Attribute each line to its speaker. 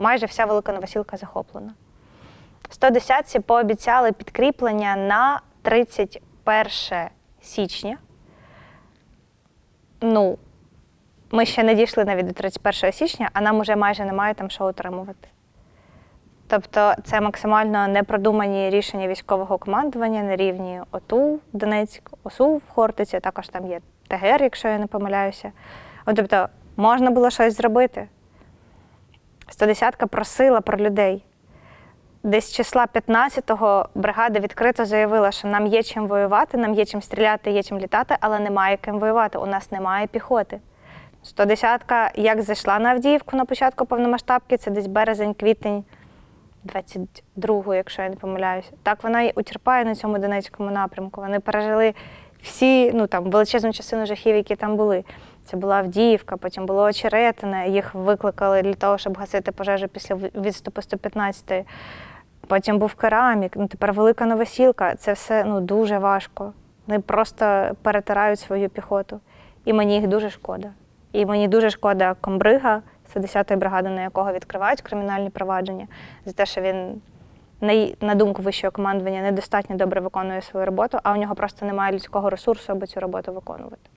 Speaker 1: майже вся велика новосілка захоплена. 110-ці пообіцяли підкріплення на 31 січня. Ну, ми ще не дійшли навіть до 31 січня, а нам уже майже немає там що утримувати. Тобто це максимально непродумані рішення військового командування на рівні ОТУ, Донецьк, ОСУ в Хортиці, також там є ТГР, якщо я не помиляюся. Тобто можна було щось зробити. 110-ка просила про людей. Десь числа 15-го бригада відкрито заявила, що нам є чим воювати, нам є чим стріляти, є чим літати, але немає ким воювати. У нас немає піхоти. 110-ка як зайшла на Авдіївку на початку повномасштабки, це десь березень-квітень 22-го, якщо я не помиляюся. Так вона і утерпає на цьому Донецькому напрямку. Вони пережили всі ну, там, величезну частину жахів, які там були. Це була Авдіївка, потім було Очеретине, їх викликали для того, щоб гасити пожежу після відступу 115-ї. Потім був керамік, ну тепер велика новосілка. Це все ну, дуже важко. Вони просто перетирають свою піхоту. І мені їх дуже шкода. І мені дуже шкода комбрига 110-ї бригади, на якого відкривають кримінальні провадження, за те, що він, на думку вищого командування, недостатньо добре виконує свою роботу, а у нього просто немає людського ресурсу, аби цю роботу виконувати.